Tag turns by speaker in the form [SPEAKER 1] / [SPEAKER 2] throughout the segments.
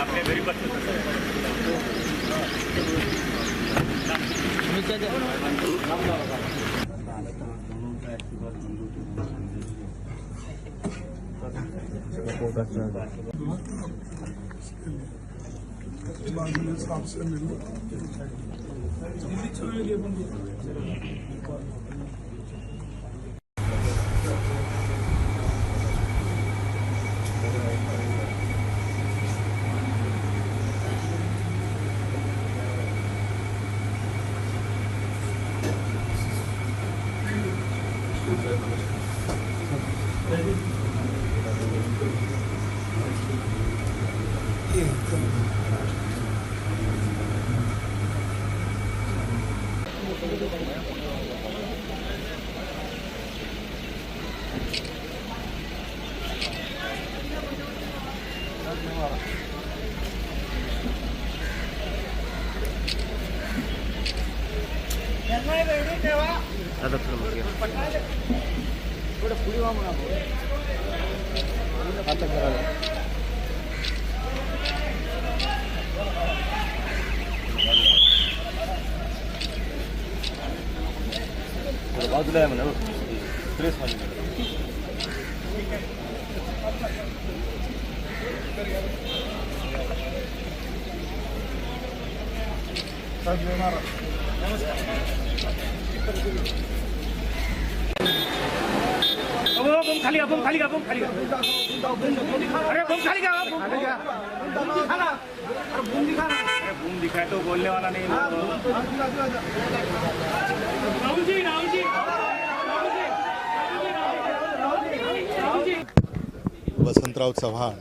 [SPEAKER 1] આપણે ગરીબ Bazı kapsamlı बाजूला आहे म्हणा प्रेस
[SPEAKER 2] बम खाली घ्या बम खाली घ्या बम खाली घ्या अरे बम खाली घ्या बम खाली घ्या अरे अरे बूम तो बोलने वाला नहीं राहुल जी राहुल जी
[SPEAKER 3] वसंतराव चव्हाण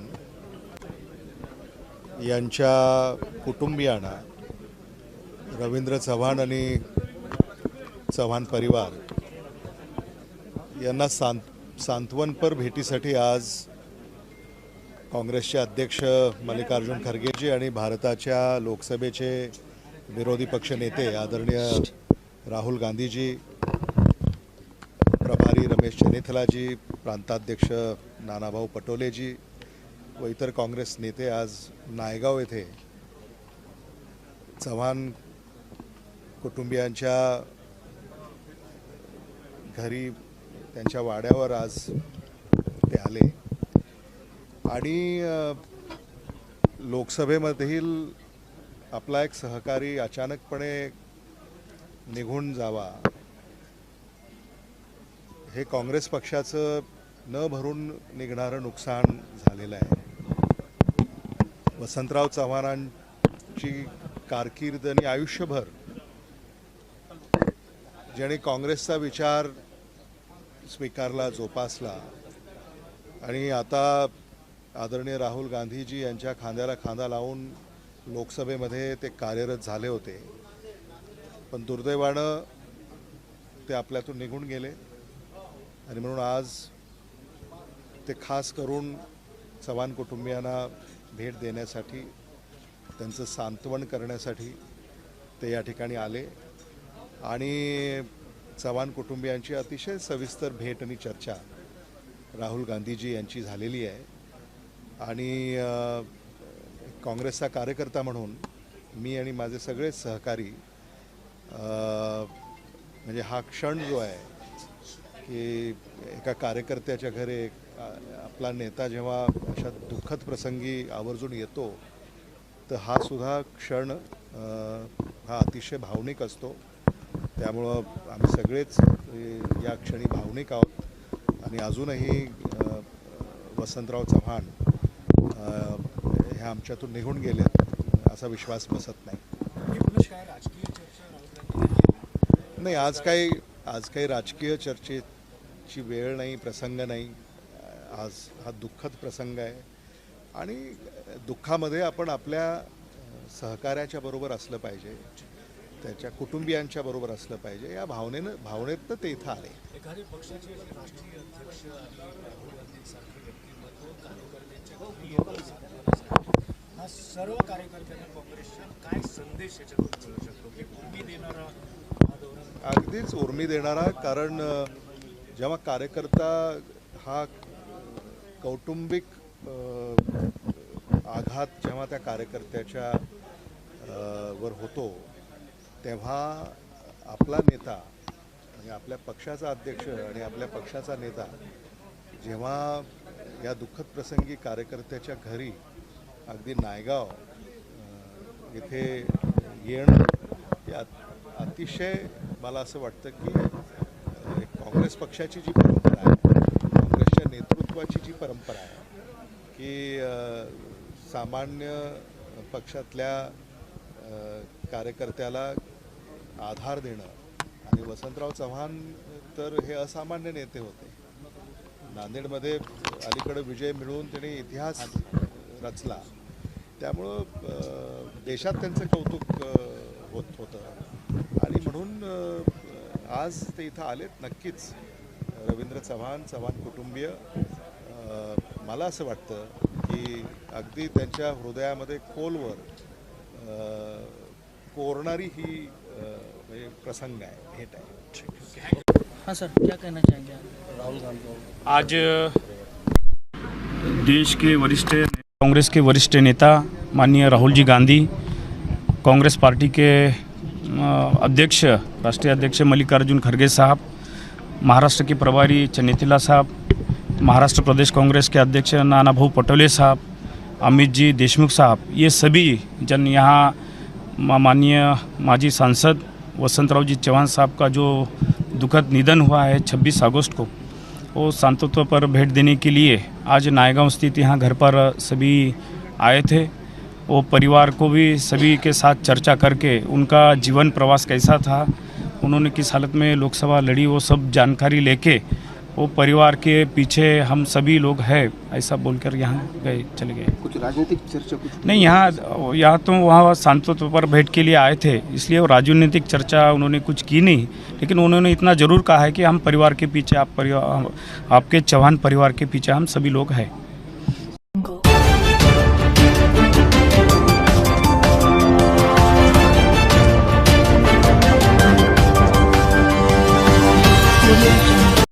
[SPEAKER 3] यांच्या कुटुंबियांना रवींद्र चव्हाण आणि चव्हाण परिवार यांना सांत सांत्वनपर भेटीसाठी आज काँग्रेसचे अध्यक्ष मल्लिकार्जुन खरगेजी आणि भारताच्या लोकसभेचे विरोधी पक्ष नेते आदरणीय राहुल गांधीजी प्रभारी रमेश चनेथलाजी प्रांताध्यक्ष नानाभाऊ पटोलेजी व इतर काँग्रेस नेते आज नायगाव येथे चव्हाण कुटुंबियांच्या घरी त्यांच्या वाड्यावर आज ते आले. आणि लोकसभेमधील आपला एक सहकारी अचानकपणे निघून जावा हे काँग्रेस पक्षाचं न भरून निघणारं नुकसान झालेलं आहे. वसंतराव चव्हाणांची कारकीर्द आणि आयुष्यभर ज्याने काँग्रेसचा विचार स्वीकारला जोपासला. आणि आता आदरणीय राहुल गांधीजी यांच्या खांद्याला खांदा लावून लोकसभेमध्ये ते कार्यरत झाले होते. पण दुर्दैवानं ते आपल्यातून निघून गेले. आणि म्हणून आज ते खास करून चव्हाण कुटुंबियांना भेट देण्यासाठी त्यांचं सांत्वन करण्यासाठी ते या ठिकाणी आले. आणि चव्हाण कुटुंबियांची अतिशय सविस्तर भेट आणि चर्चा राहुल गांधीजी यांची झालेली आहे. आणि काँग्रेसचा कार्यकर्ता म्हणून मी आणि माझे सगळे सहकारी म्हणजे हा क्षण जो आहे की एका कार्यकर्त्याच्या घरी आपला नेता जेव्हा अशा दुःखद प्रसंगी आवर्जून येतो तर हा सुद्धा क्षण हा अतिशय भावनिक असतो. त्यामुळं आम्ही सगळेच या क्षणी भावनिक आहोत. आणि अजूनही वसंतराव चव्हाण अ, हे आमच्यातून निघून गेलेत असा विश्वास बसत नाही. नाही आज काही आज काही राजकीय चर्चेची वेळ नाही प्रसंग नाही. आज हा दुःखद प्रसंग आहे. आणि दुःखामध्ये आपण आपल्या सहकार्याच्या बरोबर असलं पाहिजे. त्याच्या कुटुंबियांच्या बरोबर असलं पाहिजे. या भावनेनं भावनेतनं ते इथं आले.
[SPEAKER 4] सर्व कार्यकर्त्यांना काँग्रेसच्या काय संदेश देणारा
[SPEAKER 3] अगदीच उर्मी देणारा कारण जेव्हा कार्यकर्ता हा कौटुंबिक आघात जेव्हा त्या कार्यकर्त्याच्या वर होतो तेव्हा आपला नेता आणि आपल्या पक्षाचा अध्यक्ष आणि आपल्या पक्षाचा नेता जेव्हा या दुःखद प्रसंगी कार्यकर्त्याच्या घरी अगदी नायगाव इथे येणं हे अतिशय मला असं वाटतं की काँग्रेस पक्षाची जी परंपरा आहे काँग्रेसच्या नेतृत्वाची जी परंपरा आहे की सामान्य पक्षातल्या कार्यकर्त्याला आधार देणं. आणि वसंतराव चव्हाण तर हे असामान्य नेते होते. नांदेडमध्ये अलीकडे विजय मिळवून त्यांनी इतिहास रचला. त्यामुळं देशात त्यांचं कौतुक होत होतं. आणि म्हणून आज ते इथं आलेत नक्कीच. रवींद्र चव्हाण चव्हाण कुटुंबीय. मला असं वाटतं की अगदी त्यांच्या हृदयामध्ये खोलवर कोरणारी ही प्रसंग आहे भेट आहे
[SPEAKER 5] हाँ सर क्या कहना चाहेंगे आप?
[SPEAKER 2] आज देश के वरिष्ठ कांग्रेस के वरिष्ठ नेता माननीय राहुल जी गांधी कांग्रेस पार्टी के अध्यक्ष राष्ट्रीय अध्यक्ष मल्लिकार्जुन खड़गे साहब महाराष्ट्र के प्रभारी चन्नीतिला साहब महाराष्ट्र प्रदेश कांग्रेस के अध्यक्ष नाना भाऊ पटोले साहब अमित जी देशमुख साहब ये सभी जन यहाँ माननीय माजी सांसद वसंतराव जी चौहान साहब का जो दुखद निधन हुआ है 26 अगस्त को, वो सांतत्व पर भेंट देने के लिए आज नायगांव स्थित यहाँ घर पर सभी आए थे। वो परिवार को भी सभी के साथ चर्चा करके उनका जीवन प्रवास कैसा था, उन्होंने किस हालत में लोकसभा लड़ी, वो सब जानकारी लेके वो परिवार के पीछे हम सभी लोग हैं ऐसा बोलकर यहाँ गए चले गए।
[SPEAKER 6] कुछ राजनीतिक चर्चा कुछ
[SPEAKER 2] नहीं यहाँ यहाँ तो वहाँ सांसद पर भेंट के लिए आए थे इसलिए वो राजनीतिक चर्चा उन्होंने कुछ की नहीं लेकिन उन्होंने इतना ज़रूर कहा है कि हम परिवार के पीछे आप परिवार आपके चौहान परिवार के पीछे हम सभी लोग हैं।